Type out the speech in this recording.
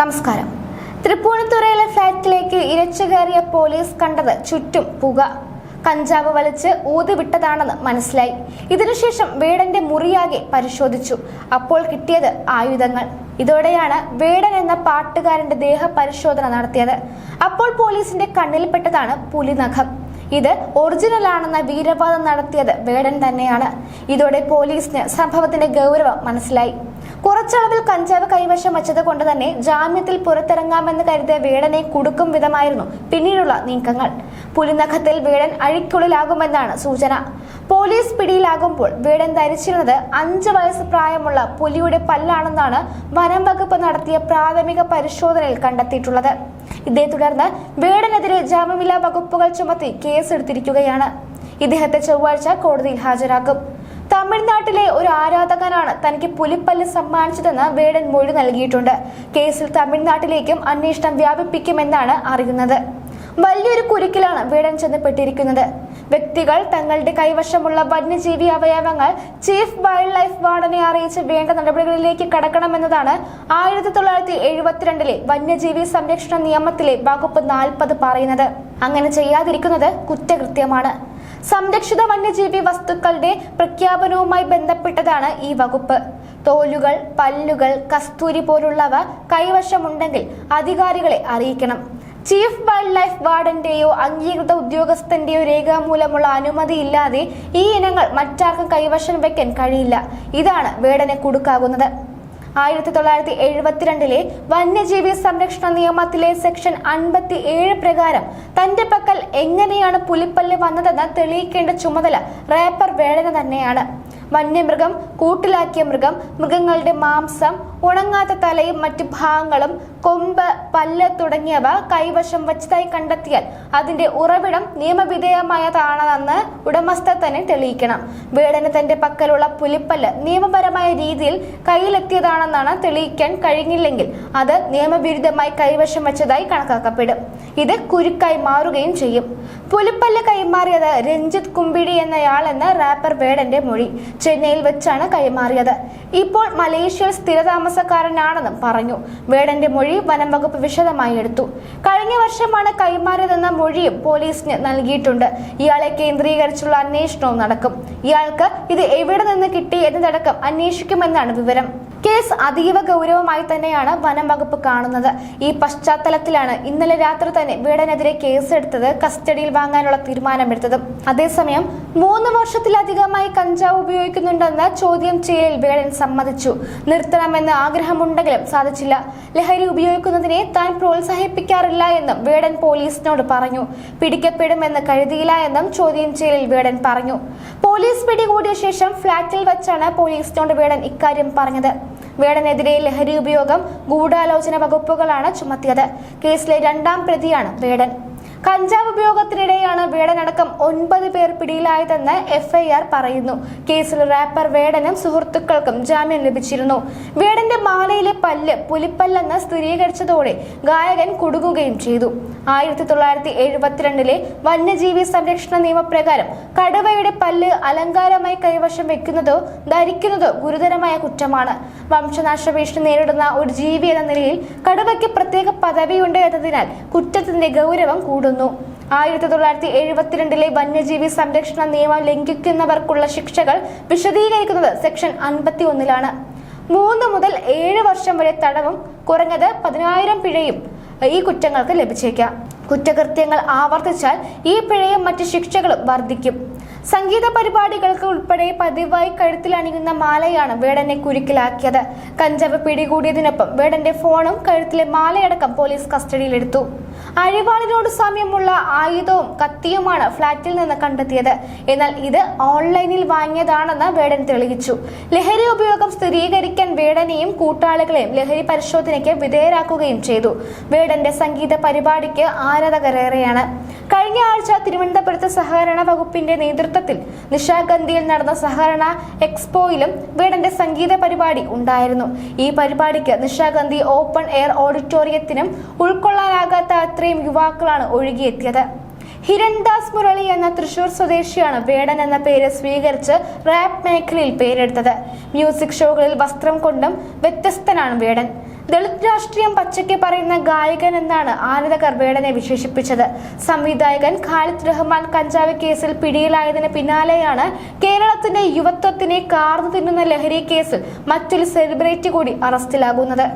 നമസ്കാരം. തൃപ്പൂണിത്തുറയിലെ ഫ്ളാറ്റിലേക്ക് ഇരച്ചു കയറിയ പോലീസ് കണ്ടത് ചുറ്റും പുക. കഞ്ചാവ് വലിച്ച് ഊതിവിട്ടതാണെന്ന് മനസ്സിലായി. ഇതിനുശേഷം വേടന്റെ മുറിയാകെ പരിശോധിച്ചു. അപ്പോൾ കിട്ടിയത് ആയുധങ്ങൾ. ഇതോടെയാണ് വേടൻ എന്ന പാട്ടുകാരന്റെ ദേഹ പരിശോധന നടത്തിയത്. അപ്പോൾ പോലീസിന്റെ കണ്ണിൽപ്പെട്ടതാണ് പുലിനഖം. ഇത് ഒറിജിനൽ ആണെന്ന വീരവാദം നടത്തിയത് വേടൻ തന്നെയാണ്. ഇതോടെ പോലീസിന് സംഭവത്തിന്റെ ഗൗരവം മനസ്സിലായി. കുറച്ചളവിൽ കഞ്ചാവ് കൈവശം വച്ചത് കൊണ്ട് തന്നെ ജാമ്യത്തിൽ പുറത്തിറങ്ങാമെന്ന് കരുതിയ വേടനെ കുടുക്കും വിധമായിരുന്നു പിന്നീടുള്ള നീക്കങ്ങൾ. പുലിനഖത്തിൽ വേടൻ അഴിക്കുള്ളിലാകുമെന്നാണ് സൂചന. പോലീസ് പിടിയിലാകുമ്പോൾ വേടൻ ധരിച്ചിരുന്നത് അഞ്ച് വയസ്സ് പ്രായമുള്ള പുലിയുടെ പല്ലാണെന്നാണ് വനം വകുപ്പ് നടത്തിയ പ്രാഥമിക പരിശോധനയിൽ കണ്ടെത്തിയിട്ടുള്ളത്. ഇതേ തുടർന്ന് വേടനെതിരെ ജാമ്യമില്ലാ വകുപ്പുകൾ ചുമത്തി കേസെടുത്തിരിക്കുകയാണ്. ഇദ്ദേഹത്തെ ചൊവ്വാഴ്ച കോടതിയിൽ ഹാജരാക്കും. തമിഴ്നാട്ടിലെ ഒരു ആരാധകനാണ് തനിക്ക് പുലിപ്പല്ല് സമ്മാനിച്ചതെന്ന് വേടൻ മൊഴി നൽകിയിട്ടുണ്ട്. കേസിൽ തമിഴ്നാട്ടിലേക്കും അന്വേഷണം വ്യാപിപ്പിക്കുമെന്നാണ് അറിയുന്നത്. വലിയൊരു കുരുക്കിലാണ് വേടൻ ചെന്നപ്പെട്ടിരിക്കുന്നത്. വ്യക്തികൾ തങ്ങളുടെ കൈവശമുള്ള വന്യജീവി അവയവങ്ങൾ ചീഫ് വൈൽഡ് ലൈഫ് വാർഡനെ അറിയിച്ച് വേണ്ട നടപടികളിലേക്ക് കടക്കണമെന്നതാണ് ആയിരത്തി തൊള്ളായിരത്തി എഴുപത്തിരണ്ടിലെ വന്യജീവി സംരക്ഷണ നിയമത്തിലെ വകുപ്പ് നാൽപ്പത് പറയുന്നത്. അങ്ങനെ ചെയ്യാതിരിക്കുന്നത് കുറ്റകൃത്യമാണ്. സംരക്ഷിത വന്യജീവി വസ്തുക്കളുടെ പ്രഖ്യാപനവുമായി ബന്ധപ്പെട്ടതാണ് ഈ വകുപ്പ്. തോലുകൾ പല്ലുകൾ കസ്തൂരി പോലുള്ളവ കൈവശമുണ്ടെങ്കിൽ അധികാരികളെ അറിയിക്കണം. ചീഫ് വൈൽഡ് ലൈഫ് വാർഡന്റെയോ അംഗീകൃത ഉദ്യോഗസ്ഥന്റെയോ രേഖാമൂലമുള്ള അനുമതിയില്ലാതെ ഈ ഇനങ്ങൾ മറ്റാർക്കും കൈവശം വെക്കാൻ കഴിയില്ല. ഇതാണ് വേടനെ കുടുക്കാകുന്നത് ആയിരത്തി തൊള്ളായിരത്തി എഴുപത്തിരണ്ടിലെ വന്യജീവി സംരക്ഷണ നിയമത്തിലെ സെക്ഷൻ അൻപത്തി ഏഴ് പ്രകാരം തന്റെ പക്കൽ എങ്ങനെയാണ് പുലിപ്പല്ല് വന്നതെന്ന് തെളിയിക്കേണ്ട ചുമതല റാപ്പർ വേടന തന്നെയാണ്. വന്യമൃഗം കൂട്ടിലാക്കിയ മൃഗം മൃഗങ്ങളുടെ മാംസം ഉണങ്ങാത്ത തലയും മറ്റു ഭാഗങ്ങളും കൊമ്പ് പല്ല് തുടങ്ങിയവ കൈവശം വച്ചതായി കണ്ടെത്തിയാൽ അതിന്റെ ഉറവിടം നിയമവിധേയമായതാണെന്ന് ഉടമസ്ഥ തന്നെ തെളിയിക്കണം. വേടന് തന്റെ പക്കലുള്ള പുലിപ്പല്ല് നിയമപരമായ രീതിയിൽ കയ്യിലെത്തിയതാണെന്നാണ് തെളിയിക്കാൻ കഴിഞ്ഞില്ലെങ്കിൽ അത് നിയമവിരുദ്ധമായി കൈവശം വച്ചതായി കണക്കാക്കപ്പെടും. ഇത് കുരുക്കായി മാറുകയും ചെയ്യും. പുലിപ്പല്ല് കൈമാറിയത് രഞ്ജിത്ത് കുമ്പിടി എന്നയാളെന്ന് റാപ്പർ വേടന്റെ മൊഴി. ചെന്നൈയിൽ വെച്ചാണ് കൈമാറിയത്. ഇപ്പോൾ മലേഷ്യയിൽ സ്ഥിരതാമസക്കാരനാണെന്നും പറഞ്ഞു. വേടന്റെ മൊഴി വനം വകുപ്പ് വിശദമായി എടുത്തു. കഴിഞ്ഞ വർഷമാണ് കൈമാറിയതെന്ന മൊഴിയും പോലീസിന് നൽകിയിട്ടുണ്ട്. ഇയാളെ കേന്ദ്രീകരിച്ചുള്ള അന്വേഷണവും നടക്കും. ഇയാൾക്ക് ഇത് എവിടെ നിന്ന് കിട്ടി എന്നതടക്കം അന്വേഷിക്കുമെന്നാണ് വിവരം. കേസ് അതീവ ഗൗരവമായി തന്നെയാണ് വനം വകുപ്പ് കാണുന്നത്. ഈ പശ്ചാത്തലത്തിലാണ് ഇന്നലെ രാത്രി തന്നെ വീടനെതിരെ കേസെടുത്തത് കസ്റ്റഡിയിൽ വാങ്ങാനുള്ള തീരുമാനമെടുത്തത്. അതേസമയം മൂന്ന് വർഷത്തിലധികമായി കഞ്ചാവ് ഉപയോഗിക്കുന്നുണ്ടെന്ന് ചോദ്യം ചെയ്യലിൽ വീടൻ സമ്മതിച്ചു. നിർത്തണമെന്ന് ആഗ്രഹമുണ്ടെങ്കിലും സാധിച്ചില്ല. ലഹരി ഉപയോഗിക്കുന്നതിനെ താൻ പ്രോത്സാഹിപ്പിക്കാറില്ല എന്നും വീടൻ പോലീസിനോട് പറഞ്ഞു. പിടിക്കപ്പെടുമെന്ന് കരുതിയില്ല എന്നും ചോദ്യം ചെയ്യലിൽ വീടൻ പറഞ്ഞു. പോലീസ് പിടികൂടിയ ശേഷം ഫ്ളാറ്റിൽ വെച്ചാണ് പോലീസിനോട് വീടൻ ഇക്കാര്യം പറഞ്ഞത്. വേടനെതിരെ ലഹരി ഉപയോഗം ഗൂഢാലോചന വകുപ്പുകളാണ് ചുമത്തിയത്. കേസിലെ രണ്ടാം പ്രതിയാണ് വേടൻ. കഞ്ചാവ് ഉപയോഗത്തിനിടെയാണ് വേടനടക്കം ഒൻപത് പേർ പിടിയിലായതെന്ന് എഫ്ഐആർ പറയുന്നു. കേസിൽ റാപ്പർ വേടനും സുഹൃത്തുക്കൾക്കും ജാമ്യം ലഭിച്ചിരുന്നു. വേടന്റെ മാലയിലെ പല്ല് പുലിപ്പല്ലെന്ന് സ്ഥിരീകരിച്ചതോടെ ഗായകൻ കുടുങ്ങുകയും ചെയ്തു. ആയിരത്തി തൊള്ളായിരത്തി എഴുപത്തിരണ്ടിലെ വന്യജീവി സംരക്ഷണ നിയമപ്രകാരം കടുവയുടെ പല്ല് അലങ്കാരമായി കൈവശം വെക്കുന്നതോ ധരിക്കുന്നതോ ഗുരുതരമായ കുറ്റമാണ്. വംശനാശ ഭീഷണി നേരിടുന്ന ഒരു ജീവി എന്ന നിലയിൽ കടുവയ്ക്ക് പ്രത്യേക പദവിയുണ്ട് എന്നതിനാൽ കുറ്റത്തിന്റെ ഗൗരവം കൂടുന്നു ആയിരത്തി തൊള്ളായിരത്തി എഴുപത്തിരണ്ടിലെ വന്യജീവി സംരക്ഷണ നിയമം ലംഘിക്കുന്നവർക്കുള്ള ശിക്ഷകൾ വിശദീകരിക്കുന്നത് സെക്ഷൻ അൻപത്തി ഒന്നിലാണ് മൂന്ന് മുതൽ ഏഴ് വർഷം വരെ തടവും കുറഞ്ഞത് പതിനായിരം പിഴയും ഈ കുറ്റങ്ങൾക്ക് ലഭിച്ചേക്കാം. കുറ്റകൃത്യങ്ങൾ ആവർത്തിച്ചാൽ ഈ പിഴയും മറ്റ് ശിക്ഷകളും വർദ്ധിക്കും. സംഗീത പരിപാടികൾക്ക് ഉൾപ്പെടെ പതിവായി കഴുത്തിൽ അണിയുന്ന മാലയാണ് വേടനെ കുരുക്കിലാക്കിയത്. കഞ്ചാവ് പിടികൂടിയതിനൊപ്പം വേടന്റെ ഫോണും കഴുത്തിലെ മാലയടക്കം പോലീസ് കസ്റ്റഡിയിലെടുത്തു. അഴിവാളിനോട് സാമ്യമുള്ള ആയുധവും കത്തിയുമാണ് ഫ്ളാറ്റിൽ നിന്ന് കണ്ടെത്തിയത്. എന്നാൽ ഇത് ഓൺലൈനിൽ വാങ്ങിയതാണെന്ന് വേടൻ തെളിയിച്ചു. ലഹരി ഉപയോഗം സ്ഥിരീകരിക്കാൻ വേടനെയും കൂട്ടാളികളെയും ലഹരി പരിശോധനയ്ക്ക് വിധേയരാക്കുകയും ചെയ്തു. വേടന്റെ സംഗീത പരിപാടിക്ക് ആരാധകരേറെയാണ്. കഴിഞ്ഞ ആഴ്ച തിരുവനന്തപുരത്ത് സഹകരണ വകുപ്പിന്റെ നേതൃത്വത്തിൽ നിശാഗന്ധിയിൽ നടന്ന സഹകരണ എക്സ്പോയിലും വീടന്റെ സംഗീത പരിപാടി ഉണ്ടായിരുന്നു. ഈ പരിപാടിക്ക് നിശാഗന്ധി ഓപ്പൺ എയർ ഓഡിറ്റോറിയത്തിനും ഉൾക്കൊള്ളാനാകാത്ത അത്രയും യുവാക്കളാണ് ഒഴുകിയെത്തിയത്. ഹിരൺദാസ് മുരളി എന്ന തൃശൂർ സ്വദേശിയാണ് വേടൻ എന്ന പേര് സ്വീകരിച്ച് റാപ്പ് മേഖലയിൽ പേരെടുത്തത്. മ്യൂസിക് ഷോകളിൽ വസ്ത്രം കൊണ്ടും വ്യത്യസ്തനാണ് വേടൻ. ദളിത് രാഷ്ട്രീയം പച്ചയ്ക്ക് പറയുന്ന ഗായകൻ എന്നാണ് ആനന്ദകർ വേടനെ വിശേഷിപ്പിച്ചത്. സംവിധായകൻ ഖാലിദ് റഹ്മാൻ കഞ്ചാവ് കേസിൽ പിടിയിലായതിന് പിന്നാലെയാണ് കേരളത്തിന്റെ യുവത്വത്തിനെ കാർന്നു തിന്നുന്ന ലഹരി കേസിൽ മറ്റൊരു സെലിബ്രിറ്റി കൂടി അറസ്റ്റിലാകുന്നത്.